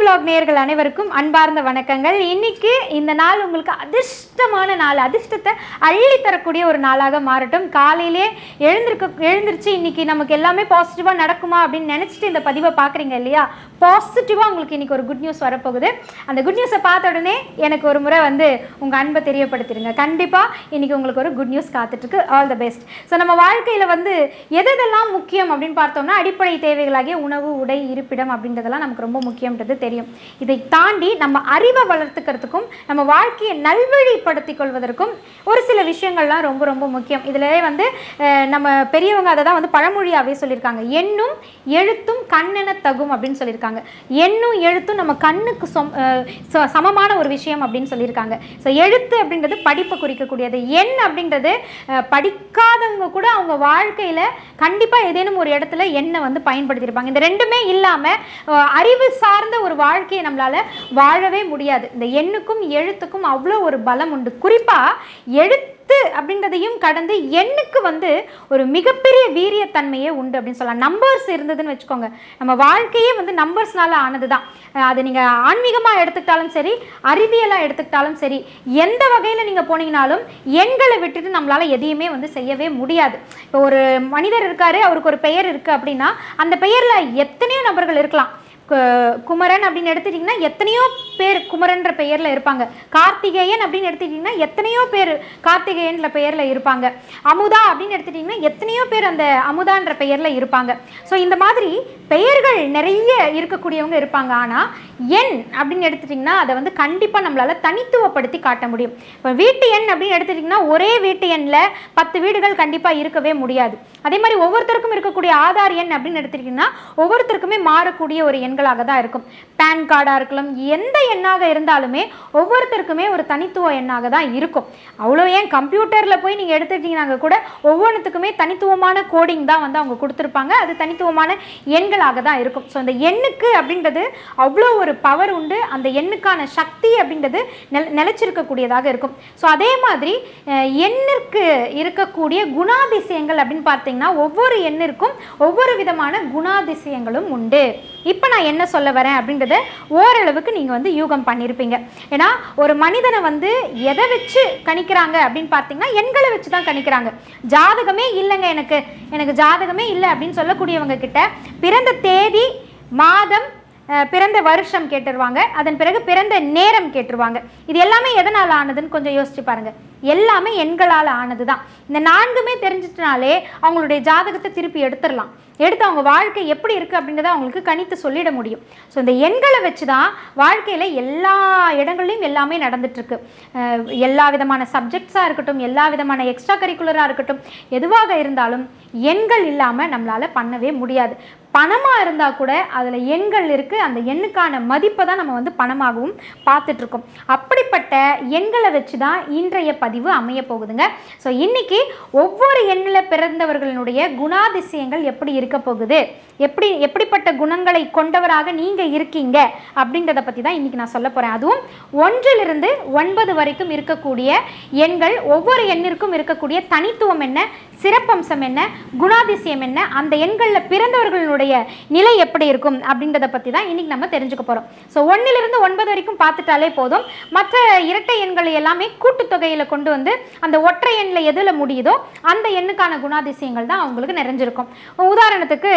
Vlog நேர்கள் அனைவருக்கும் அன்பார்ந்த வணக்கங்கள். இன்னைக்கு இந்த நாள் உங்களுக்கு அதிர்ஷ்டமான நாள். அதிர்ஷ்டத்தை அள்ளி தரக்கூடிய ஒரு நாளாக மாறட்டும். காலையிலே எழுந்திருக்க எழுந்திருச்சு இன்னைக்கு நமக்கு எல்லாமே பாசிட்டிவாக நடக்குமா அப்படின்னு நினச்சிட்டு இந்த பதிவை பார்க்குறீங்க இல்லையா? பாசிட்டிவாக உங்களுக்கு இன்னைக்கு ஒரு குட் நியூஸ் வரப்போகுது. அந்த குட் நியூஸை பார்த்த உடனே எனக்கு ஒரு முறை வந்து உங்கள் அன்பை தெரியப்படுத்திடுங்க. கண்டிப்பாக இன்னைக்கு உங்களுக்கு ஒரு குட் நியூஸ் காத்துட்ருக்கு. ஆல் த பெஸ்ட் ஸோ நம்ம வாழ்க்கையில் வந்து எது எதெல்லாம் முக்கியம் அப்படின்னு பார்த்தோம்னா அடிப்படை தேவைகளாகிய உணவு உடை இருப்பிடம் அப்படின்றதெல்லாம் நமக்கு ரொம்ப முக்கியன்றது தெரியும். இதை தாண்டி நம்ம அறிவை வளர்த்துக்கிறதுக்கும் நம்ம வாழ்க்கையை நல்வழிப்படுத்திக் கொள்வதற்கும் ஒரு சில விஷயங்கள்லாம் ரொம்ப ரொம்ப முக்கியம். இதிலே வந்து நம்ம பெரியவங்க அதை தான் வந்து பழமொழியாகவே சொல்லியிருக்காங்க. எண்ணும் எழுத்தும் கண்ணென தகும் அப்படின்னு சொல்லியிருக்காங்க. எண்ணும் எழுத்தும் நம்ம கண்ணுக்கு சொம் சமமான ஒரு விஷயம் அப்படின்னு சொல்லியிருக்காங்க. ஸோ எழுத்து அப்படின்றது படிப்பை குறிக்கக்கூடியது. எண் அப்படின்றது படிக்காதவங்க கூட அவங்க வாழ்க்கையில் கண்டிப்பாக ஏதேனும் ஒரு இடத்துல எண்ணை வந்து பயன்படுத்தியிருப்பாங்க. இந்த ரெண்டுமே இல்லாமல் அறிவு சார்ந்த ஒரு வாழ்க்கையை நம்மளால் வாழவே முடியாது. இந்த எண்ணுக்கும் எழுத்துக்கும் அவ்வளோ ஒரு பலம் உண்டு. குறிப்பாக எழுத்து அப்படின்றதையும் கடந்து எண்ணுக்கு வந்து ஒரு மிகப்பெரிய வீரியத்தன்மையே உண்டு அப்படின்னு சொல்லலாம். நம்பர்ஸ் இருந்ததுன்னு வச்சுக்கோங்க. நம்ம வாழ்க்கையே வந்து நம்பர்ஸ்னால ஆனது தான் அது நீங்கள் ஆன்மீகமாக எடுத்துக்கிட்டாலும் சரி அறிவியலாக எடுத்துக்கிட்டாலும் சரி எந்த வகையில் நீங்கள் போனீங்கனாலும் எண்களை விட்டுட்டு நம்மளால் எதையுமே வந்து செய்யவே முடியாது. இப்போ ஒரு மனிதர் இருக்காரு அவருக்கு ஒரு பெயர் இருக்குது அப்படின்னா அந்த பெயரில் எத்தனையோ நபர்கள் இருக்கலாம். குமரன் அப்படின்னு எடுத்துட்டிங்கன்னா எத்தனையோ பேர் குமரன்ற பெயரில் இருப்பாங்க. கார்த்திகேயன் அப்படின்னு எடுத்துட்டிங்கன்னா எத்தனையோ பேர் கார்த்திகேயன்ற பெயரில் இருப்பாங்க. அமுதா அப்படின்னு எடுத்துட்டிங்கன்னா எத்தனையோ பேர் அந்த அமுதான்ற பெயரில் இருப்பாங்க. ஸோ இந்த மாதிரி பெயர்கள் நிறைய இருக்கக்கூடியவங்க இருப்பாங்க. ஆனால் எண் அப்படின்னு எடுத்துட்டிங்கன்னா அதை வந்து கண்டிப்பாக நம்மளால் தனித்துவப்படுத்தி காட்ட முடியும். இப்போ வீட்டு எண் அப்படின்னு எடுத்துட்டிங்கன்னா ஒரே வீட்டு எண்ணில் பத்து வீடுகள் கண்டிப்பாக இருக்கவே முடியாது. அதே மாதிரி ஒவ்வொருத்தருக்கும் இருக்கக்கூடிய ஆதார் எண் அப்படின்னு எடுத்துட்டிங்கன்னா ஒவ்வொருத்தருக்குமே மாறக்கூடிய ஒரு எண் எண்களாக தான் இருக்கும். பேன் கார்டாக இருக்கலாம் எந்த எண்ணாக இருந்தாலுமே ஒவ்வொருத்தருக்குமே ஒரு தனித்துவ எண்ணாக தான் இருக்கும். அவ்வளோ ஏன் கம்ப்யூட்டரில் போய் நீங்கள் எடுத்துக்கிட்டீங்கன்னா கூட ஒவ்வொன்றுத்துக்குமே தனித்துவமான கோடிங் தான் வந்து அவங்க கொடுத்துருப்பாங்க. அது தனித்துவமான எண்களாக தான் இருக்கும். ஸோ அந்த எண்ணுக்கு அப்படின்றது அவ்வளோ ஒரு பவர் உண்டு. அந்த எண்ணுக்கான சக்தி அப்படின்றது நில நிலைச்சிருக்கக்கூடியதாக இருக்கும். ஸோ அதே மாதிரி எண்ணிற்கு இருக்கக்கூடிய குணாதிசயங்கள் அப்படின்னு பார்த்தீங்கன்னா ஒவ்வொரு எண்ணிற்கும் ஒவ்வொரு விதமான குணாதிசயங்களும் உண்டு. இப்போ நான் என்ன சொல்ல வரேன் அப்படின்றத ஓரளவுக்கு நீங்கள் வந்து யூகம் பண்ணியிருப்பீங்க ஏன்னா ஒரு மனிதனை வந்து எதை வச்சு கணிக்கிறாங்க அப்படின்னு பார்த்தீங்கன்னா எண்களை வச்சு தான் கணிக்கிறாங்க. ஜாதகமே இல்லைங்க எனக்கு. எனக்கு ஜாதகமே இல்லை அப்படின்னு சொல்லக்கூடியவங்க கிட்ட பிறந்த தேதி மாதம் பிறந்த வருஷம் கேட்டுருவாங்க. அதன் பிறகு பிறந்த நேரம் கேட்டுருவாங்க. இது எல்லாமே எதனால் ஆனதுன்னு கொஞ்சம் யோசிச்சு பாருங்கள் எல்லாமே எண்களால் ஆனது தான் இந்த நான்குமே தெரிஞ்சிட்டனாலே அவங்களுடைய ஜாதகத்தை திருப்பி எடுத்துடலாம். எடுத்து அவங்க வாழ்க்கை எப்படி இருக்குது அப்படின்றத அவங்களுக்கு கணித்து சொல்லிட முடியும். ஸோ இந்த எண்களை வச்சு தான் வாழ்க்கையில் எல்லா இடங்கள்லையும் எல்லாமே நடந்துட்டுருக்கு. எல்லா விதமான சப்ஜெக்ட்ஸாக இருக்கட்டும் எல்லா விதமான எக்ஸ்ட்ரா கரிக்குலராக இருக்கட்டும் எதுவாக இருந்தாலும் எண்கள் இல்லாமல் நம்மளால் பண்ணவே முடியாது. பணமாக இருந்தால் கூட அதில் எண்கள் இருக்குது அந்த எண்ணுக்கான மதிப்பை தான் நம்ம வந்து பணமாகவும் பார்த்துட்ருக்கோம் அப்படிப்பட்ட எண்களை வச்சு தான் இன்றைய பதிவு அமைய போகுதுங்க. ஸோ இன்றைக்கி ஒவ்வொரு எண்ணில் பிறந்தவர்களுடைய குணாதிசயங்கள் எப்படி இருக்க போகுது. எப்படி எப்படிப்பட்ட குணங்களை கொண்டவராக நீங்கள் இருக்கீங்க? அப்படின்றத பற்றி தான் இன்னைக்கு நான் சொல்ல போகிறேன் அதுவும் ஒன்றிலிருந்து ஒன்பது வரைக்கும் இருக்கக்கூடிய எண்கள் ஒவ்வொரு எண்ணிற்கும் இருக்கக்கூடிய தனித்துவம் என்ன சிறப்பம்சம் என்ன குணாதிசயம் என்ன அந்த எண்களில் பிறந்தவர்களுடைய நிலை எப்படி இருக்கும் அப்படின்றத பற்றி தான் இன்னைக்கு நம்ம தெரிஞ்சுக்க போகிறோம் ஸோ ஒன்றிலிருந்து ஒன்பது வரைக்கும் பார்த்துட்டாலே போதும். மற்ற இரட்டை எண்களை எல்லாமே கூட்டுத்தொகையில் கொண்டு வந்து அந்த ஒற்றை எண்ணில் எதில் முடியுதோ அந்த எண்ணுக்கான குணாதிசயங்கள் தான் அவங்களுக்கு நிறைஞ்சிருக்கும். உதாரணம் உதாரணத்துக்கு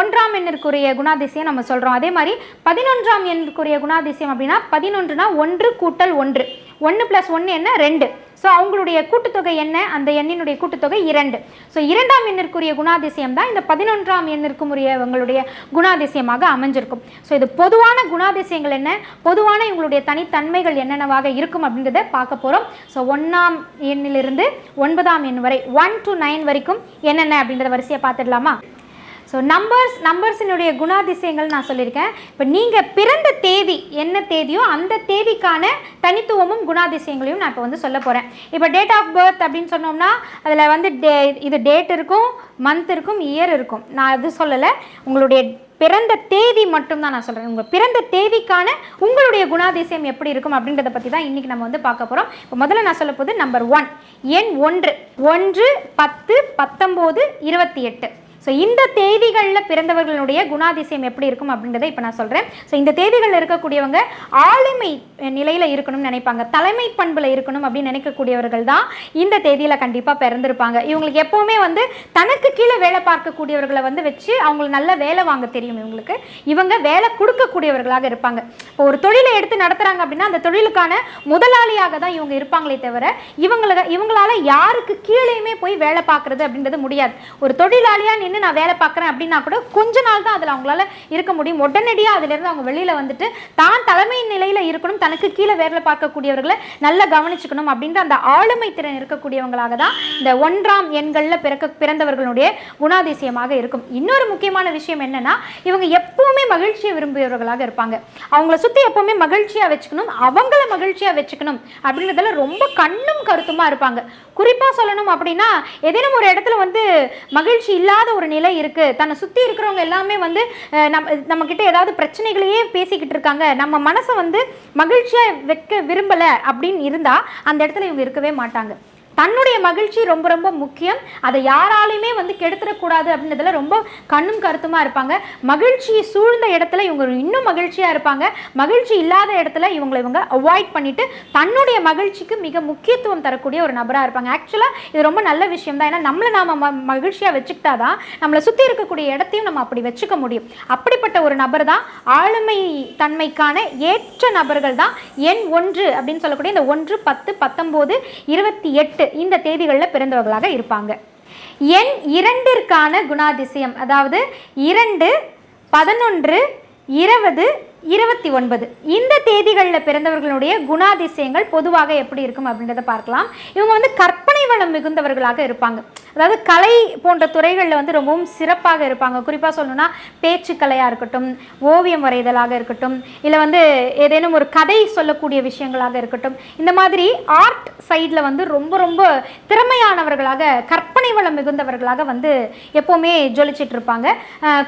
ஒன்றாம் எண்ணிற்குரிய குணாதிசயம் நம்ம சொல்கிறோம் அதே மாதிரி பதினொன்றாம் எண்ணிற்குரிய குணாதிசயம் அப்படின்னா பதினொன்றுனா ஒன்று கூட்டல் ஒன்று. ஒன்று ப்ளஸ் ஒன்று என்ன? ரெண்டு. ஸோ அவங்களுடைய கூட்டுத்தொகை என்ன? அந்த எண்ணினுடைய கூட்டுத்தொகை இரண்டு. ஸோ இரண்டாம் எண்ணிற்குரிய குணாதிசயம் தான் இந்த பதினொன்றாம் எண்ணிற்கும் உரியவங்களுடைய குணாதிசயமாக அமைஞ்சிருக்கும். ஸோ இது பொதுவான குணாதிசயங்கள் என்ன? பொதுவான இவங்களுடைய தனித்தன்மைகள் என்னென்னவாக இருக்கும் அப்படின்றத பார்க்க போகிறோம் ஸோ ஒன்றாம் எண்ணிலிருந்து ஒன்பதாம் எண் வரை ஒன் டு நைன் வரைக்கும் என்னென்ன அப்படின்றத வரிசையை பார்த்துடலாமா? ஸோ நம்பர்ஸ் நம்பர்ஸினுடைய குணாதிசயங்கள் நான் சொல்லியிருக்கேன். இப்போ நீங்கள் பிறந்த தேதி என்ன தேதியோ அந்த தேதிக்கான தனித்துவமும் குணாதிசயங்களையும் நான் இப்போ வந்து சொல்ல போகிறேன் இப்போ டேட் ஆஃப் பர்த் அப்படின்னு சொன்னோம்னா அதில் வந்து டே இது டேட் இருக்கும் மந்த் இருக்கும் இயர் இருக்கும். நான் அது சொல்லலை. உங்களுடைய பிறந்த தேதி மட்டும்தான் நான் சொல்கிறேன் உங்கள் பிறந்த தேதிக்கான உங்களுடைய குணாதிசயம் எப்படி இருக்கும் அப்படின்றத பற்றி தான் இன்றைக்கி நம்ம வந்து பார்க்க போகிறோம் இப்போ முதல்ல நான் சொல்ல போது நம்பர் ஒன் எண் ஒன்று. ஒன்று பத்து பத்தொம்போது இருபத்தி எட்டு. ஸோ இந்த தேதிகளில் பிறந்தவர்களுடைய குணாதிசயம் எப்படி இருக்கும் அப்படின்றத இப்போ நான் சொல்கிறேன் ஸோ இந்த தேதிகளில் இருக்கக்கூடியவங்க ஆளுமை நிலையில் இருக்கணும்னு நினைப்பாங்க. தலைமை பண்பில் இருக்கணும் அப்படின்னு நினைக்கக்கூடியவர்கள் தான் இந்த தேதியில் கண்டிப்பாக பிறந்திருப்பாங்க. இவங்களுக்கு எப்போவுமே வந்து தனக்கு கீழே வேலை பார்க்கக்கூடியவர்களை வந்து வச்சு அவங்களுக்கு நல்ல வேலை வாங்க தெரியும் இவங்களுக்கு. இவங்க வேலை கொடுக்கக்கூடியவர்களாக இருப்பாங்க. இப்போ ஒரு தொழிலை எடுத்து நடத்துகிறாங்க அப்படின்னா அந்த தொழிலுக்கான முதலாளியாக தான் இவங்க இருப்பாங்களே தவிர இவங்களுக்கு இவங்களால யாருக்கு கீழேயுமே போய் வேலை பார்க்குறது அப்படின்றது முடியாது. ஒரு தொழிலாளியாக நின்று நான் வேலை பார்க்குறேன் அப்படின்னா கூட கொஞ்ச நாள் தான் அதில் அவங்களால இருக்க முடியும். உடனடியாக அதிலிருந்து அவங்க வெளியில் வந்துட்டு தான் தலைமை நிலையில் இருக்கணும் தனக்கு கீழே வேலை பார்க்கக்கூடியவர்களை நல்லா கவனிச்சுக்கணும் அப்படின்ற அந்த ஆளுமை திறன் இருக்கக்கூடியவங்களாக தான் இந்த ஒன்றாம் எண்களில் பிறக்க பிறந்தவர்களுடைய குணாதிசயமாக இருக்கும். இன்னொரு முக்கியமான விஷயம் என்னன்னா இவங்க எப்பவுமே மகிழ்ச்சியை விரும்பியவர்களாக இருப்பாங்க. அவங்கள சுற்றி எப்பவுமே மகிழ்ச்சியாக வச்சுக்கணும் அவங்கள மகிழ்ச்சியாக வச்சுக்கணும் அப்படின்றதுல ரொம்ப கண்ணும் கருத்துமா இருப்பாங்க. குறிப்பாக சொல்லணும் அப்படின்னா ஏதேனும் ஒரு இடத்துல வந்து மகிழ்ச்சி இல்லாத ஒரு நிலை இருக்குது தன்னை சுற்றி இருக்கிறவங்க எல்லாமே வந்து நம்ம நம்மக்கிட்ட ஏதாவது பிரச்சனைகளையே பேசிக்கிட்டு இருக்காங்க. நம்ம மனசை வந்து மகிழ்ச்சியாக வைக்க விரும்பலை அப்படின்னு இருந்தால் அந்த இடத்துல இவங்க இருக்கவே மாட்டாங்க. தன்னுடைய மகிழ்ச்சி ரொம்ப ரொம்ப முக்கியம். அதை யாராலையுமே வந்து கெடுத்துடக்கூடாது அப்படின்றதுல ரொம்ப கண்ணும் கருத்துமாக இருப்பாங்க. மகிழ்ச்சி சூழ்ந்த இடத்துல இவங்க இன்னும் மகிழ்ச்சியாக இருப்பாங்க. மகிழ்ச்சி இல்லாத இடத்துல இவங்களை இவங்க அவாய்ட் பண்ணிவிட்டு தன்னுடைய மகிழ்ச்சிக்கு மிக முக்கியத்துவம் தரக்கூடிய ஒரு நபராக இருப்பாங்க. ஆக்சுவலாக இது ரொம்ப நல்ல விஷயம் தான். ஏன்னா நம்மளை நாம் ம- வச்சுக்கிட்டா தான் நம்மளை சுற்றி இருக்கக்கூடிய இடத்தையும் நம்ம அப்படி வச்சுக்க முடியும். அப்படிப்பட்ட ஒரு நபர் தான் ஆளுமை தன்மைக்கான ஏற்ற நபர்கள் தான். எண் ஒன்று அப்படின்னு சொல்லக்கூடிய இந்த ஒன்று பத்து பத்தொம்போது இருபத்தி எட்டு இந்த தேதிகளில் பிறந்தவர்களாக இருப்பாங்க. எண் இரண்டிற்கான குணாதிசயம் அதாவது இரண்டு பதினொன்று இருபது இருபத்தி ஒன்பது. இந்த தேதிகளில் பிறந்தவர்களுடைய குணாதிசயங்கள் பொதுவாக எப்படி இருக்கும் அப்படின்றத பார்க்கலாம். இவங்க வந்து கற்பனை வளம் மிகுந்தவர்களாக இருப்பாங்க. அதாவது கலை போன்ற துறைகளில் வந்து ரொம்பவும் சிறப்பாக இருப்பாங்க. குறிப்பாக சொல்லணும்னா பேச்சுக்கலையாக இருக்கட்டும் ஓவியம் வரைதலாக இருக்கட்டும் இல்லை வந்து ஏதேனும் ஒரு கதை சொல்லக்கூடிய விஷயங்களாக இருக்கட்டும் இந்த மாதிரி ஆர்ட் சைடில் வந்து ரொம்ப ரொம்ப திறமையானவர்களாக கற்பனை வளம் மிகுந்தவர்களாக வந்து எப்போவுமே ஜொலிச்சிட்டு இருப்பாங்க.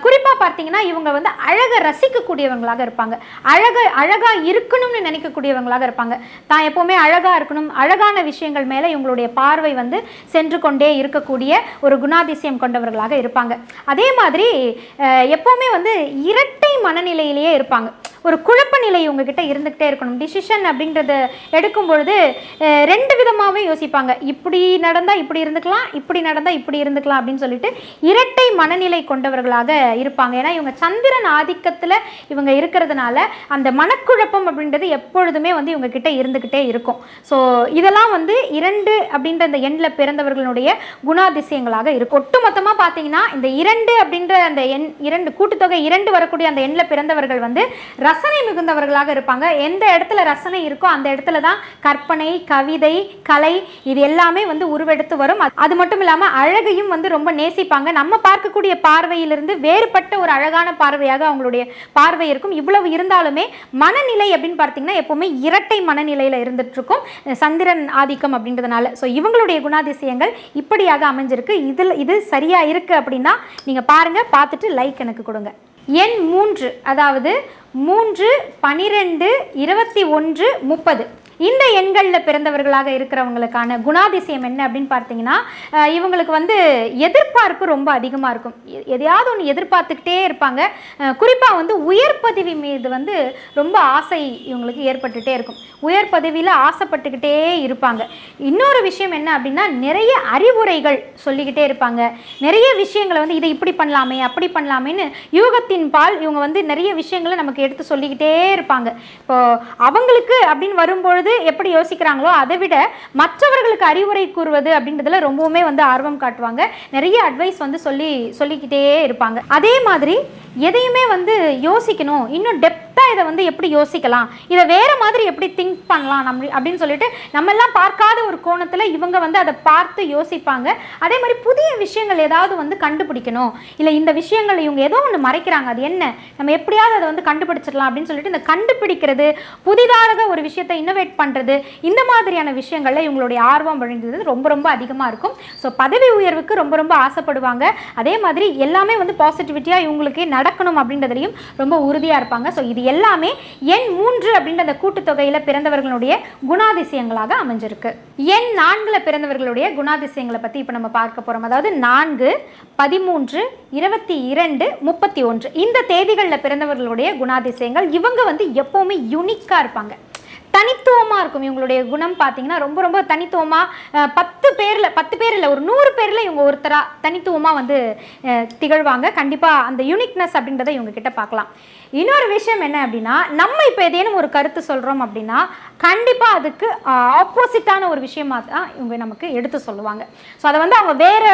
குறிப்பாக பார்த்தீங்கன்னா இவங்க வந்து அழகை ரசிக்கக்கூடியவங்களாக இருப்பாங்க. அழக அழகாக இருக்கணும்னு நினைக்கக்கூடியவங்களாக இருப்பாங்க. தான் எப்போவுமே அழகாக இருக்கணும் அழகான விஷயங்கள் மேலே இவங்களுடைய பார்வை வந்து சென்று கொண்டே இருக்கக்கூடிய ஒரு குணாதிசயம் கொண்டவர்களாக இருப்பாங்க. அதே மாதிரி எப்போவுமே வந்து இரட்டை மனநிலையிலேயே இருப்பாங்க. ஒரு குழப்ப நிலை உங்ககிட்ட இருந்துக்கிட்டே இருக்கணும். டிசிஷன் அப்படின்றத எடுக்கும் பொழுது ரெண்டு விதமாகவே யோசிப்பாங்க. இப்படி நடந்தால் இப்படி இருந்துக்கலாம் இப்படி நடந்தால் இப்படி இருந்துக்கலாம் அப்படின்னு சொல்லிட்டு இரட்டை மனநிலை கொண்டவர்களாக இருப்பாங்க. ஏன்னா இவங்க சந்திரன் ஆதிக்கத்தில் இவங்க இருக்கிறதுனால அந்த மனக்குழப்பம் அப்படின்றது எப்பொழுதுமே வந்து இவங்க கிட்ட இருந்துக்கிட்டே இருக்கும். ஸோ இதெல்லாம் வந்து இரண்டு அப்படின்ற இந்த எண்ணில் பிறந்தவர்களுடைய குணாதிசயங்களாக இருக்கும். ஒட்டுமொத்தமாக பார்த்தீங்கன்னா இந்த இரண்டு அப்படின்ற அந்த எண் இரண்டு கூட்டுத்தொகை இரண்டு வரக்கூடிய அந்த எண்ணில் பிறந்தவர்கள் வந்து ரசனை மிகுந்தவர்களாக இருப்பாங்க. எந்த இடத்துல ரசனை இருக்கோ அந்த இடத்துல தான் கற்பனை கவிதை கலை இது எல்லாமே வந்து உருவெடுத்து வரும். அது- மட்டும் இல்லாமல் அழகையும் வந்து ரொம்ப நேசிப்பாங்க. நம்ம பார்க்கக்கூடிய பார்வையிலிருந்து வேறுபட்ட ஒரு அழகான பார்வையாக அவங்களுடைய பார்வை இருக்கும். இவ்வளவு இருந்தாலுமே மனநிலை அப்படின்னு பார்த்தீங்கன்னா எப்பவுமே இரட்டை மனநிலையில் இருந்துட்டு இருக்கும் சந்திரன் ஆதிக்கம் அப்படின்றதுனால. ஸோ இவங்களுடைய குணாதிசயங்கள் இப்படியாக அமைஞ்சிருக்கு. இதில் இது சரியாக இருக்குது அப்படின்னா நீங்கள் பாருங்கள் பார்த்துட்டு லைக் எனக்கு கொடுங்க. எண் மூன்று அதாவது மூன்று பனிரெண்டு இருபத்தி ஒன்று முப்பது. இந்த எண்களில் பிறந்தவர்களாக இருக்கிறவங்களுக்கான குணாதிசயம் என்ன அப்படின்னு பார்த்தீங்கன்னா இவங்களுக்கு வந்து எதிர்பார்ப்பு ரொம்ப அதிகமாக இருக்கும். எ- எதையாவது ஒன்று எதிர்பார்த்துக்கிட்டே இருப்பாங்க. குறிப்பாக வந்து உயர் பதவி மீது வந்து ரொம்ப ஆசை இவங்களுக்கு ஏற்பட்டுகிட்டே இருக்கும். உயர் பதவியில் ஆசைப்பட்டுக்கிட்டே இருப்பாங்க. இன்னொரு விஷயம் என்ன அப்படின்னா நிறைய அறிவுரைகள் சொல்லிக்கிட்டே இருப்பாங்க. நிறைய விஷயங்களை வந்து இதை இப்படி பண்ணலாமே அப்படி பண்ணலாமேன்னு யூகத்தின் பால் இவங்க வந்து நிறைய விஷயங்களை நமக்கு எடுத்து சொல்லிக்கிட்டே இருப்பாங்க. இப்போ அவங்களுக்கு அப்படின்னு வரும்பொழுது எப்படி யோசிக்கிறாங்களோ அதை விட மற்றவர்களுக்கு அறிவுரை கூறுவது அப்படின்றதுல ரொம்பவுமே வந்து ஆர்வம் காட்டுவாங்க. நிறைய அட்வைஸ் வந்து சொல்லி சொல்லிக்கிட்டே இருப்பாங்க. அதே மாதிரி எதையுமே வந்து யோசிக்கணும். இன்னும் கரெக்டாக இதை வந்து எப்படி யோசிக்கலாம்? இதை வேறு மாதிரி எப்படி திங்க் பண்ணலாம்? நம்ம அப்படின்னு சொல்லிட்டு நம்ம எல்லாம் பார்க்காத ஒரு கோணத்தில் இவங்க வந்து அதை பார்த்து யோசிப்பாங்க. அதே மாதிரி புதிய விஷயங்கள் ஏதாவது வந்து கண்டுபிடிக்கணும். இல்லை இந்த விஷயங்கள் இவங்க ஏதோ ஒன்று மறைக்கிறாங்க. அது என்ன? நம்ம எப்படியாவது அதை வந்து கண்டுபிடிச்சிடலாம் அப்படின்னு சொல்லிட்டு இந்த கண்டுபிடிக்கிறது புதிதாக ஒரு விஷயத்தை இன்னோவேட் பண்ணுறது இந்த மாதிரியான விஷயங்களில் இவங்களுடைய ஆர்வம் விழுந்தது ரொம்ப ரொம்ப அதிகமாக இருக்கும். ஸோ பதவி உயர்வுக்கு ரொம்ப ரொம்ப ஆசைப்படுவாங்க. அதே மாதிரி எல்லாமே வந்து பாசிட்டிவிட்டியாக இவங்களுக்கு நடக்கணும் அப்படின்றதுலையும் ரொம்ப உறுதியாக இருப்பாங்க. ஸோ இது எல்லாமே எண் மூன்று அப்படின்ற அந்த கூட்டுத்தொகையில் பிறந்தவர்களுடைய குணாதிசயங்களாக அமைஞ்சிருக்கு. எண் நான்கில் பிறந்தவர்களுடைய குணாதிசயங்களை பற்றி இப்போ நம்ம பார்க்க போகிறோம் அதாவது நான்கு பதிமூன்று இருபத்தி இரண்டு முப்பத்தி ஒன்று. இந்த தேதிகளில் பிறந்தவர்களுடைய குணாதிசயங்கள் இவங்க வந்து எப்போவுமே யுனிக்காக இருப்பாங்க. தனித்துவமாக இருக்கும் இவங்களுடைய குணம் பார்த்தீங்கன்னா ரொம்ப ரொம்ப தனித்துவமாக பத்து பேரில் பத்து பேர் இல்லை ஒரு நூறு பேரில் இவங்க ஒருத்தராக தனித்துவமாக வந்து திகழ்வாங்க. கண்டிப்பாக அந்த யூனிக்னஸ் அப்படின்றத இவங்க கிட்ட பார்க்கலாம். இன்னொரு விஷயம் என்ன அப்படின்னா நம்ம இப்போ ஏதேனும் ஒரு கருத்து சொல்கிறோம் அப்படின்னா கண்டிப்பாக அதுக்கு ஆப்போசிட்டான ஒரு விஷயமா தான் இவங்க நமக்கு எடுத்து சொல்லுவாங்க. ஸோ அதை வந்து அவங்க வேறு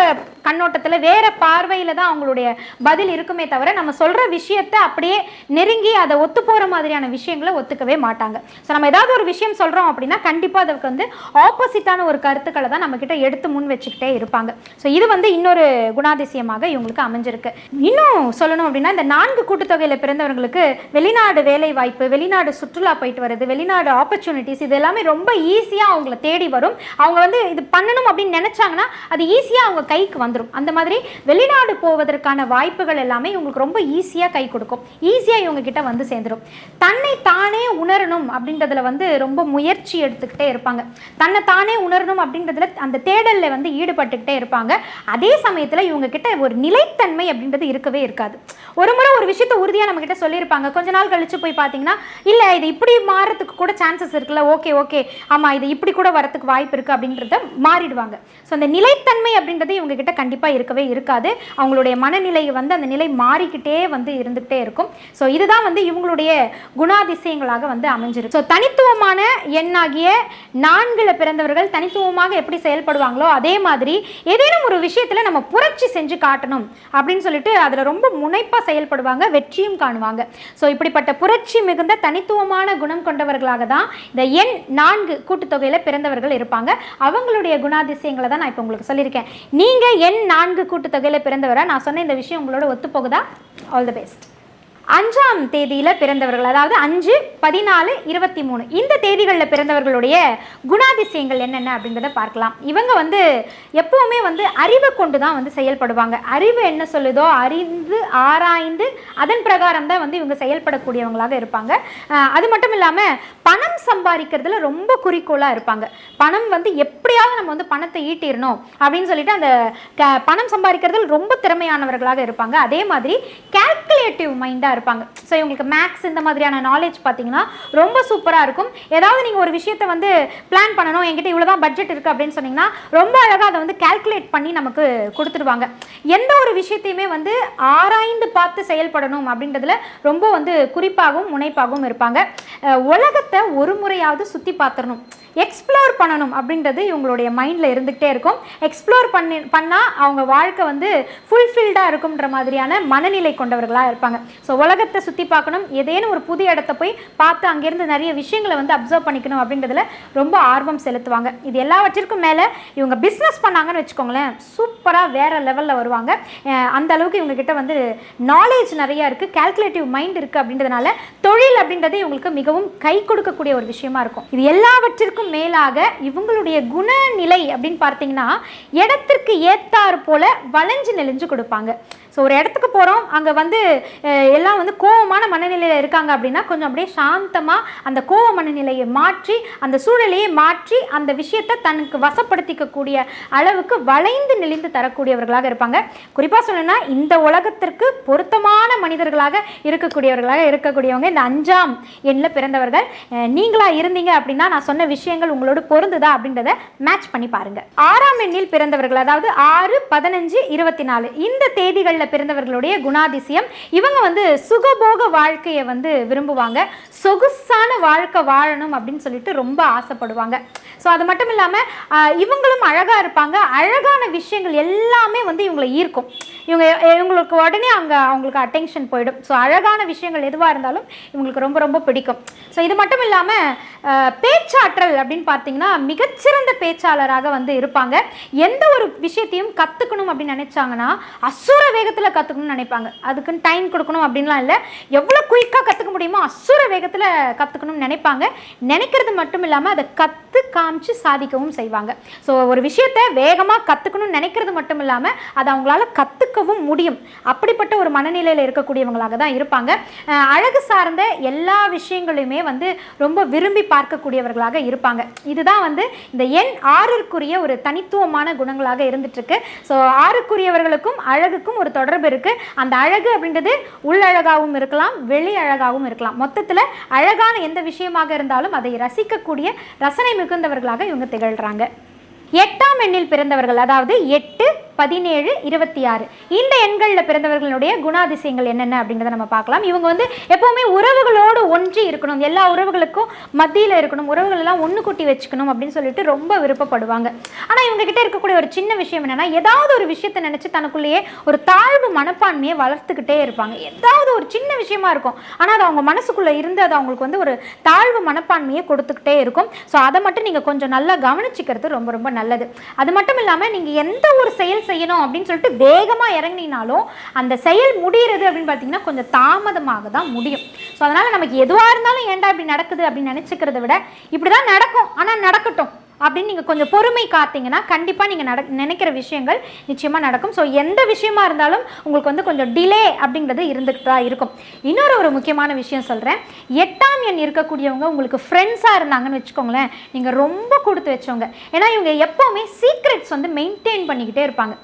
கண்ணோட்டத்தில் வேறு பார்வையில் தான் அவங்களுடைய பதில் இருக்குமே தவிர நம்ம சொல்கிற விஷயத்தை அப்படியே நெருங்கி அதை ஒத்து போகிற மாதிரியான விஷயங்களை ஒத்துக்கவே மாட்டாங்க. ஸோ நம்ம ஏதாவது ஒரு விஷயம் சொல்கிறோம் அப்படின்னா கண்டிப்பாக அதுக்கு வந்து ஆப்போசிட்டான ஒரு கருத்துக்களை தான் நம்மக்கிட்ட எடுத்து முன் வச்சுக்கிட்டே இருப்பாங்க. ஸோ இது வந்து இன்னொரு குணாதிசயமாக இவங்களுக்கு அமைஞ்சிருக்கு. இன்னும் சொல்லணும் அப்படின்னா இந்த நான்கு கூட்டுத்தொகையில் பிறந்தவர்களுக்கு வெளிநாடு வேலை வாய்ப்பு வெளிநாடு சுற்றுலா போயிட்டு வருது வெளிநாடு ஆப்பர்ச்சுனிட்டிஸ் இது எல்லாமே ரொம்ப ஈஸியாக அவங்கள தேடி வரும். அவங்க வந்து இது பண்ணணும் அப்படின்னு நினச்சாங்கன்னா அது ஈஸியாக அவங்க கைக்கு வந்துடும் அந்த மாதிரி வெளிநாடு போவதற்கான வாய்ப்புகள் எல்லாமே இவங்களுக்கு ரொம்ப ஈஸியாக கை கொடுக்கும். ஈஸியாக இவங்க கிட்ட வந்து சேர்ந்துடும் தன்னை தானே உணரணும் அப்படின்றதுல வந்து ரொம்ப முயற்சி எடுத்துக்கிட்டே இருப்பாங்க. தன்னை தானே உணரணும் அப்படின்றதுல அந்த தேடலில் வந்து ஈடுபட்டுக்கிட்டே இருப்பாங்க. அதே சமயத்தில் இவங்க கிட்ட ஒரு நிலைத்தன்மை அப்படின்றது இருக்கவே இருக்காது. ஒரு முறை ஒரு விஷயத்தை உறுதியாக நம்ம கிட்ட சொல்லியிருப்பாங்க. கொஞ்ச நாள் கழிச்சு போய் பார்த்தீங்கன்னா இல்லை இது இப்படி மாறத்துக்கு கூட சான்சஸ் இருக்குல்ல ஓகே ஓகே. ஆமாம் இது இப்படி கூட வரத்துக்கு வாய்ப்பு இருக்குது அப்படின்றத மாறிடுவாங்க. ஸோ அந்த நிலைத்தன்மை அப்படின்றது இவங்க கிட்ட கண்டிப்பாக இருக்கவே இருக்காது. அவங்களுடைய மனநிலை வந்து அந்த நிலை மாறிக்கிட்டே வந்து இருந்துகிட்டே இருக்கும். ஸோ இதுதான் வந்து இவங்களுடைய குணாதிசயங்களாக வந்து அமைஞ்சிருக்கு. ஸோ தனித்துவமான எண்ணாகிய நான்கில் பிறந்தவர்கள் தனித்துவமாக எப்படி செயல்படுவாங்களோ அதே மாதிரி ஏதேனும் ஒரு விஷயத்தில் நம்ம புரட்சி செஞ்சு காட்டணும் அப்படின்னு சொல்லிட்டு அதில் ரொம்ப முனைப்பாக செயல்படுவாங்க வெற்றியும் காணுவாங்க. ஸோ இப்படிப்பட்ட புரட்சி மிகுந்த தனித்துவமான குணம் கொண்டவர்களாக தான் இந்த எண் நான்கு கூட்டுத்தொகையில் பிறந்தவர்கள் இருப்பாங்க. அவங்களுடைய குணாதிசயங்களை தான் நான் இப்போ உங்களுக்கு சொல்லியிருக்கேன். நீங்கள் எண் நான்கு கூட்டுத்தொகையில் பிறந்தவரை? நான் சொன்ன இந்த விஷயம் உங்களோட ஒத்துப்போகுதா? ஆல் தி பெஸ்ட் அஞ்சாம் தேதியில் பிறந்தவர்கள் அதாவது அஞ்சு பதினாலு இருபத்தி மூணு இந்த தேதிகளில் பிறந்தவர்களுடைய குணாதிசயங்கள் என்னென்ன அப்படின்றத பார்க்கலாம். இவங்க வந்து எப்பவுமே வந்து அறிவை கொண்டு தான் வந்து செயல்படுவாங்க. அறிவு என்ன சொல்லுதோ அறிந்து ஆராய்ந்து அதன் பிரகாரம் தான் வந்து இவங்க செயல்படக்கூடியவங்களாக இருப்பாங்க. அது மட்டும் இல்லாமல் பணம் சம்பாதிக்கிறதுல ரொம்ப குறிக்கோளாக இருப்பாங்க. பணம் வந்து எப் எப்படியாவது நம்ம வந்து பணத்தை ஈட்டிடணும் அப்படின்னு சொல்லிட்டு அந்த பணம் சம்பாதிக்கிறதுல ரொம்ப திறமையானவர்களாக இருப்பாங்க. அதே மாதிரி கால்குலேட்டிவ் மைண்டாக இருப்பாங்க. ஸோ இவங்களுக்கு மேக்ஸ் இந்த மாதிரியான நாலேஜ் பார்த்தீங்கன்னா ரொம்ப சூப்பராக இருக்கும். ஏதாவது நீங்கள் ஒரு விஷயத்தை வந்து பிளான் பண்ணணும் என்கிட்ட இவ்வளோ தான் பட்ஜெட் இருக்குது அப்படின்னு சொன்னீங்கன்னா ரொம்ப அழகாக அதை வந்து கால்குலேட் பண்ணி நமக்கு கொடுத்துருவாங்க. எந்த ஒரு விஷயத்தையுமே வந்து ஆராய்ந்து பார்த்து செயல்படணும் அப்படின்றதுல ரொம்ப வந்து குறிப்பாகவும் முனைப்பாகவும் இருப்பாங்க. உலகத்தை ஒரு முறையாவது சுற்றி பார்த்துடணும் எக்ஸ்ப்ளோர் பண்ணணும் அப்படின்றது உங்களுடைய மைண்டில் இருந்துகிட்டே இருக்கும். எக்ஸ்ப்ளோர் பண்ணி பண்ணால் அவங்க வாழ்க்கை வந்து ஃபுல்ஃபில்டாக இருக்கும்ன்ற மாதிரியான மனநிலை கொண்டவர்களாக இருப்பாங்க. ஸோ உலகத்தை சுற்றி பார்க்கணும். ஏதேனும் ஒரு புது இடத்த போய் பார்த்து அங்கேருந்து நிறைய விஷயங்களை வந்து அப்சர்வ் பண்ணிக்கணும் அப்படின்றதுல ரொம்ப ஆர்வம் செலுத்துவாங்க. இது எல்லாவற்றிற்கும் மேலே இவங்க பிஸ்னஸ் பண்ணாங்கன்னு வச்சுக்கோங்களேன் சூப்பராக வேற லெவலில் வருவாங்க. அந்த அளவுக்கு இவங்க கிட்ட வந்து நாலேஜ் நிறையா இருக்குது கால்குலேட்டிவ் மைண்ட் இருக்குது அப்படின்றதுனால தொழில் அப்படின்றது இவங்களுக்கு மிகவும் கை கொடுக்கக்கூடிய ஒரு விஷயமா இருக்கும். இது எல்லாவற்றிற்கும் மேலாக இவங்களுடைய குண குணநிலை அப்படின்னு பார்த்தீங்கன்னா இடத்திற்கு ஏத்தாறு போல வளைஞ்சு நெளிஞ்சு கொடுப்பாங்க. ஸோ ஒரு இடத்துக்கு போகிறோம் அங்கே வந்து எல்லாம் வந்து கோவமான மனநிலையில் இருக்காங்க அப்படின்னா கொஞ்சம் அப்படியே சாந்தமாக அந்த கோவ மனநிலையை மாற்றி அந்த சூழலையே மாற்றி அந்த விஷயத்தை தனக்கு வசப்படுத்திக்கக்கூடிய அளவுக்கு வளைந்து நெளிந்து தரக்கூடியவர்களாக இருப்பாங்க. குறிப்பாக சொல்லணும்னா இந்த உலகத்திற்கு பொருத்தமான மனிதர்களாக இருக்கக்கூடியவர்களாக இருக்கக்கூடியவங்க இந்த அஞ்சாம் எண்ணில் பிறந்தவர்கள். நீங்களாக இருந்தீங்க அப்படின்னா நான் சொன்ன விஷயங்கள் உங்களோட பொருந்துதா அப்படின்றத மேட்ச் பண்ணி பாருங்கள் ஆறாம் எண்ணில் பிறந்தவர்கள் அதாவது ஆறு பதினஞ்சு இருபத்தி நாலு இந்த தேதிகளில் பிறந்தவர்களுடைய குணாதிசயம். இவங்க வந்து சுகபோக வாழ்க்கையை வந்து விரும்புவாங்க. சொகுசான வாழ்க்கை வாழணும் அப்படின்னு சொல்லிட்டு ரொம்ப ஆசைப்படுவாங்க. ஸோ அது மட்டும் இல்லாமல் இவங்களும் அழகாக இருப்பாங்க. அழகான விஷயங்கள் எல்லாமே வந்து இவங்களை ஈர்க்கும். இவங்க இவங்களுக்கு உடனே அங்கே அவங்களுக்கு அட்டென்ஷன் போயிடும். ஸோ அழகான விஷயங்கள் எதுவாக இருந்தாலும் இவங்களுக்கு ரொம்ப ரொம்ப பிடிக்கும். ஸோ இது மட்டும் இல்லாமல் பேச்சாற்றல் அப்படின்னு பார்த்தீங்கன்னா மிகச்சிறந்த பேச்சாளராக வந்து இருப்பாங்க. எந்த ஒரு விஷயத்தையும் கற்றுக்கணும் அப்படின்னு நினச்சாங்கன்னா அசுர வேக வேகத்தில் கற்றுக்கணும்னு நினைப்பாங்க. அதுக்குன்னு டைம் கொடுக்கணும் அப்படின்லாம் இல்லை. எவ்வளோ குயிக்காக கற்றுக்க முடியுமோ அசுர வேகத்தில் கற்றுக்கணும்னு நினைப்பாங்க. நினைக்கிறது மட்டும் இல்லாமல் அதை கற்று காமிச்சு சாதிக்கவும் செய்வாங்க. ஸோ ஒரு விஷயத்தை வேகமாக கற்றுக்கணும்னு நினைக்கிறது மட்டும் இல்லாமல் அதை அவங்களால கற்றுக்கவும் முடியும். அப்படிப்பட்ட ஒரு மனநிலையில் இருக்கக்கூடியவங்களாக தான் இருப்பாங்க. அழகு சார்ந்த எல்லா விஷயங்களையுமே வந்து ரொம்ப விரும்பி பார்க்கக்கூடியவர்களாக இருப்பாங்க. இதுதான் வந்து இந்த எண் ஆறுக்குரிய ஒரு தனித்துவமான குணங்களாக இருந்துட்டு இருக்கு. ஸோ ஆறுக்குரியவர்களுக்கும் அழகுக்கும் ஒரு தொடர்பு இருக்குது அந்த அழகு அப்படின்றது உள்ளழகாகவும் இருக்கலாம் வெளி அழகாகவும் இருக்கலாம். மொத்தத்தில் அழகான எந்த விஷயமாக இருந்தாலும் அதை ரசிக்கக்கூடிய ரசனை மிகுந்தவர்களாக இவங்க திகழ்கிறாங்க எட்டாம் எண்ணில் பிறந்தவர்கள் அதாவது எட்டு பதினேழு இருபத்தி ஆறு இந்த எண்களில் பிறந்தவர்களுடைய குணாதிசயங்கள் என்னென்ன அப்படின்றத நம்ம பார்க்கலாம். இவங்க வந்து எப்போவுமே உறவுகளோடு ஒன்றி இருக்கணும். எல்லா உறவுகளுக்கும் மத்தியில் இருக்கணும். உறவுகள் எல்லாம் ஒன்று கூட்டி வச்சுக்கணும் அப்படின்னு சொல்லிட்டு ரொம்ப விருப்பப்படுவாங்க. ஆனால் இவங்க கிட்ட இருக்கக்கூடிய ஒரு சின்ன விஷயம் என்னன்னா ஏதாவது ஒரு விஷயத்தை நினச்சி தனக்குள்ளேயே ஒரு தாழ்வு மனப்பான்மையை வளர்த்துக்கிட்டே இருப்பாங்க. ஏதாவது ஒரு சின்ன விஷயமா இருக்கும். ஆனால் அது அவங்க மனசுக்குள்ளே இருந்து அது அவங்களுக்கு வந்து ஒரு தாழ்வு மனப்பான்மையை கொடுத்துக்கிட்டே இருக்கும். ஸோ அதை மட்டும் நீங்கள் கொஞ்சம் நல்லா கவனிச்சிக்கிறது ரொம்ப ரொம்ப நல்லது. நல்லது. அது மட்டும் இல்லாமல் நீங்கள் எந்த ஒரு செயல் செய்யணும் அப்படின்னு சொல்லிட்டு வேகமாக இறங்கினாலும் அந்த செயல் முடிகிறது அப்படின்னு பார்த்தீங்கன்னா கொஞ்சம் தாமதமாக தான் முடியும். ஸோ அதனால் நமக்கு எதுவாக இருந்தாலும் ஏன்டா இப்படி நடக்குது அப்படின்னு நினச்சிக்கிறத விட இப்படி தான் நடக்கும். ஆனால் நடக்கட்டும். அப்படின்னு நீங்கள் கொஞ்சம் பொறுமை காத்தீங்கன்னா கண்டிப்பாக நீங்கள் நட நினைக்கிற விஷயங்கள் நிச்சயமாக நடக்கும். ஸோ எந்த விஷயமா இருந்தாலும் உங்களுக்கு வந்து கொஞ்சம் டிலே அப்படிங்கிறது இருந்துகிட்டு தான் இருக்கும். இன்னொரு ஒரு முக்கியமான விஷயம் சொல்கிறேன் எட்டாம் எண் இருக்கக்கூடியவங்க உங்களுக்கு ஃப்ரெண்ட்ஸாக இருந்தாங்கன்னு வச்சுக்கோங்களேன் நீங்கள் ரொம்ப கொடுத்து வச்சவங்க. ஏன்னா இவங்க எப்போவுமே சீக்ரெட்ஸ் வந்து மெயின்டைன் பண்ணிக்கிட்டே இருப்பாங்க.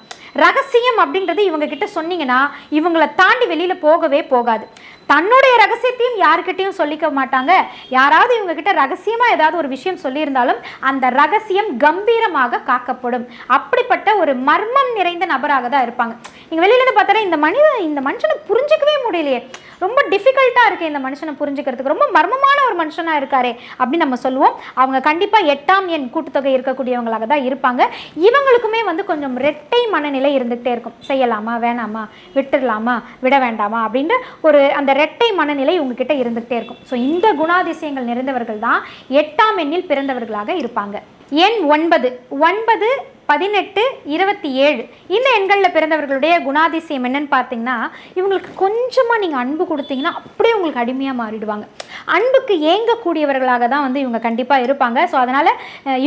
ரகசியம் அப்படின்றது இவங்க கிட்ட சொன்னீங்கன்னா இவங்களை தாண்டி வெளியில் போகவே போகாது. தன்னுடைய ரகசியத்தையும் யாருக்கிட்டையும் சொல்லிக்க மாட்டாங்க. யாராவது இவங்க கிட்ட ரகசியமாக ஏதாவது ஒரு விஷயம் சொல்லியிருந்தாலும் அந்த ரகசியம் கம்பீரமாக காக்கப்படும். அப்படிப்பட்ட ஒரு மர்மம் நிறைந்த நபராக தான் இருப்பாங்க. நீங்கள் வெளியிலேருந்து பார்த்தோன்னா பார்த்தா இந்த மனிதன் இந்த மனுஷனை புரிஞ்சுக்கவே முடியலையே. ரொம்ப டிஃபிகல்ட்டாக இருக்குது இந்த மனுஷனை புரிஞ்சுக்கிறதுக்கு. ரொம்ப மர்மமான ஒரு மனுஷனாக இருக்காரே அப்படின்னு நம்ம சொல்லுவோம். அவங்க கண்டிப்பாக எட்டாம் எண் கூட்டுத்தொகை இருக்கக்கூடியவங்களாக தான் இருப்பாங்க. இவங்களுக்குமே வந்து கொஞ்சம் ரெட்டை மனநிலை இருந்துகிட்டே இருக்கும். செய்யலாமா வேணாமா விட்டுடலாமா விட வேண்டாமா அப்படின்ற ஒரு அந்த ரெட்டை மனநிலை உங்ககிட்ட இருந்துகிட்டே இருக்கும். ஸோ இந்த குணாதிசயங்கள் நிறைந்தவர்கள் தான் எட்டாம் எண்ணில் பிறந்தவர்களாக இருப்பாங்க. எண் ஒன்பது. ஒன்பது பதினெட்டு இருபத்தி ஏழு. இந்த எண்களில் பிறந்தவர்களுடைய குணாதிசயம் என்னன்னு பார்த்தீங்கன்னா இவங்களுக்கு கொஞ்சமாக நீங்கள் அன்பு கொடுத்தீங்கன்னா அப்படியே உங்களுக்கு அடிமையாக மாறிடுவாங்க. அன்புக்கு ஏங்கக்கூடியவர்களாக தான் வந்து இவங்க கண்டிப்பாக இருப்பாங்க. ஸோ அதனால்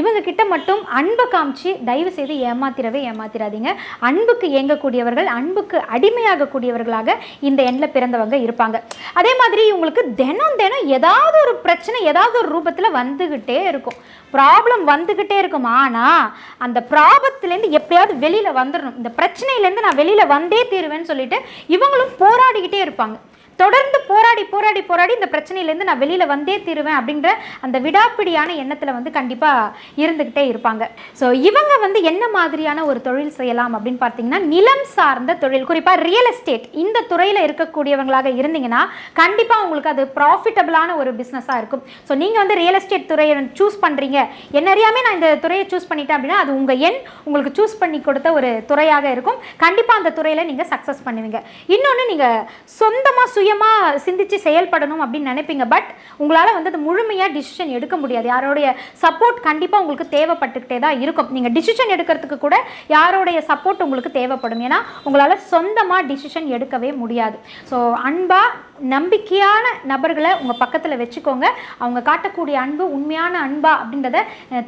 இவங்க கிட்ட மட்டும் அன்பை காமிச்சு தயவு செய்து ஏமாத்திரவே ஏமாத்திராதீங்க. அன்புக்கு ஏங்கக்கூடியவர்கள் அன்புக்கு அடிமையாகக்கூடியவர்களாக இந்த எண்ணில் பிறந்தவங்க இருப்பாங்க. அதே மாதிரி இவங்களுக்கு தினம் தினம் ஏதாவது ஒரு பிரச்சனை ஏதாவது ஒரு ரூபத்தில் வந்துக்கிட்டே இருக்கும். ப்ராப்ளம் வந்துக்கிட்டே இருக்கும். ஆனால் அந்த ஆபத்துலேருந்து எப்படியாவது வெளியில் வந்துடணும் இந்த பிரச்சனையிலேருந்து நான் வெளியில் வந்தே தீருவேன்னு சொல்லிட்டு இவங்களும் போராடிக்கிட்டே இருப்பாங்க. தொடர்ந்து போராடி போராடி போராடி இந்த பிரச்சனையிலேருந்து நான் வெளியில் வந்தே தீருவேன் அப்படின்ற அந்த விடாப்பிடியான எண்ணத்தில் வந்து கண்டிப்பாக இருந்துக்கிட்டே இருப்பாங்க. ஸோ இவங்க வந்து என்ன மாதிரியான ஒரு தொழில் செய்யலாம் அப்படின்னு பார்த்தீங்கன்னா நிலம் சார்ந்த தொழில். குறிப்பாக ரியல் எஸ்டேட் இந்த துறையில் இருக்கக்கூடியவங்களாக இருந்தீங்கன்னா கண்டிப்பாக உங்களுக்கு அது ப்ராஃபிட்டபிளான ஒரு பிஸ்னஸாக இருக்கும். ஸோ நீங்கள் வந்து ரியல் எஸ்டேட் துறையை சூஸ் பண்ணுறீங்க என்ன அறியாமே நான் இந்த துறையை சூஸ் பண்ணிட்டேன் அப்படின்னா அது உங்கள் எண் உங்களுக்கு சூஸ் பண்ணி கொடுத்த ஒரு துறையாக இருக்கும். கண்டிப்பாக அந்த துறையில் நீங்கள் சக்ஸஸ் பண்ணுவீங்க. இன்னொன்று நீங்கள் சொந்தமாக சுயமாக சிந்திச்சு செயல்படணும் அப்படின்னு நினைப்பீங்க. பட் உங்களால் வந்து அது முழுமையாக டிசிஷன் எடுக்க முடியாது. யாரோடைய சப்போர்ட் கண்டிப்பாக உங்களுக்கு தேவைப்பட்டுக்கிட்டே தான் இருக்கும். நீங்கள் டிசிஷன் எடுக்கிறதுக்கு கூட யாரோடைய சப்போர்ட் உங்களுக்கு தேவைப்படும். ஏன்னா உங்களால் சொந்தமாக டிசிஷன் எடுக்கவே முடியாது. ஸோ அன்பாக நம்பிக்கையான நபர்களை உங்கள் பக்கத்தில் வச்சுக்கோங்க. அவங்க காட்டக்கூடிய அன்பு உண்மையான அன்பா அப்படின்றத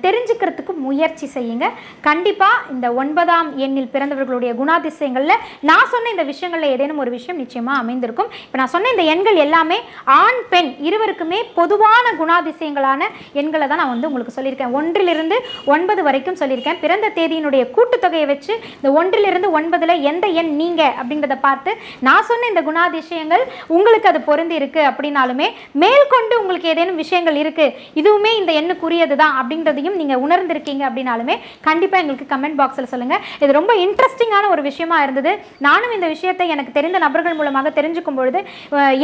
தெரிஞ்சுக்கிறதுக்கு முயற்சி செய்யுங்க. கண்டிப்பாக இந்த ஒன்பதாம் எண்ணில் பிறந்தவர்களுடைய குணாதிசயங்களில் நான் சொன்ன இந்த விஷயங்களில் ஏதேனும் ஒரு விஷயம் நிச்சயமாக அமைந்திருக்கும். இப்போ நான் சொன்ன இந்த எண்கள் எல்லாமே ஆண் பெண் இருவருக்குமே பொதுவான குணாதிசயங்களான எண்களை தான் நான் வந்து உங்களுக்கு சொல்லியிருக்கேன். ஒன்றிலிருந்து ஒன்பது வரைக்கும் சொல்லியிருக்கேன். பிறந்த தேதியினுடைய கூட்டுத்தொகையை வச்சு இந்த ஒன்றிலிருந்து ஒன்பதில் எந்த எண் நீங்கள் அப்படின்றத பார்த்து நான் சொன்ன இந்த குணாதிசயங்கள் உங்களுக்கு அது பொருந்தி இருக்கு அப்படின்னாலுமே மேற்கொண்டு உங்களுக்கு ஏதேனும் விஷயங்கள் இருக்கு இதுவுமே இந்த எண்ணுக்குரியது தான் அப்படின்றதையும் நீங்கள் உணர்ந்திருக்கீங்க அப்படின்னாலுமே கண்டிப்பாக எங்களுக்கு கமெண்ட் பாக்ஸில் சொல்லுங்கள் இது ரொம்ப இன்ட்ரெஸ்டிங்கான ஒரு விஷயமா இருந்தது. நானும் இந்த விஷயத்தை எனக்கு தெரிந்த நபர்கள் மூலமாக தெரிஞ்சுக்கும் பொழுது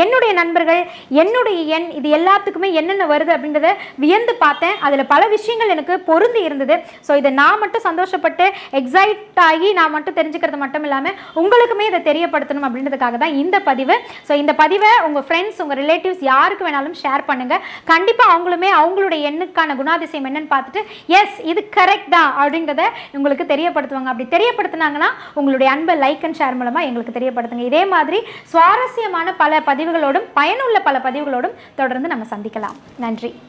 என்னுடைய நண்பர்கள் என்னுடைய எண் இது எல்லாத்துக்குமே என்னென்ன வருது அப்படின்றத வியந்து பார்த்தேன். அதில் பல விஷயங்கள் எனக்கு பொருந்தி இருந்தது. ஸோ இதை நான் மட்டும் சந்தோஷப்பட்டு எக்ஸைட் ஆகி நான் மட்டும் தெரிஞ்சுக்கிறது மட்டும் இல்லாமல் உங்களுக்குமே இதை தெரியப்படுத்தணும் அப்படின்றதுக்காக தான் இந்த பதிவு. ஸோ இந்த பதிவு பதிவை உங்கள் ஃப்ரெண்ட்ஸ் உங்கள் ரிலேட்டிவ்ஸ் யாருக்கு வேணாலும் ஷேர் பண்ணுங்கள் கண்டிப்பாக அவங்களுமே அவங்களுடைய எண்ணுக்கான குணாதிசயம் என்னன்னு பார்த்துட்டு எஸ் இது கரெக்ட் தான் அப்படிங்கிறத உங்களுக்கு தெரியப்படுத்துவாங்க. அப்படி தெரியப்படுத்துனாங்கன்னா உங்களுடைய அன்பை லைக் அண்ட் ஷேர் மூலமாக எங்களுக்கு தெரியப்படுத்துங்க. இதே மாதிரி சுவாரஸ்யமான பல பதிவுகளோடும் பயனுள்ள பல பதிவுகளோடும் தொடர்ந்து நம்ம சந்திக்கலாம். நன்றி.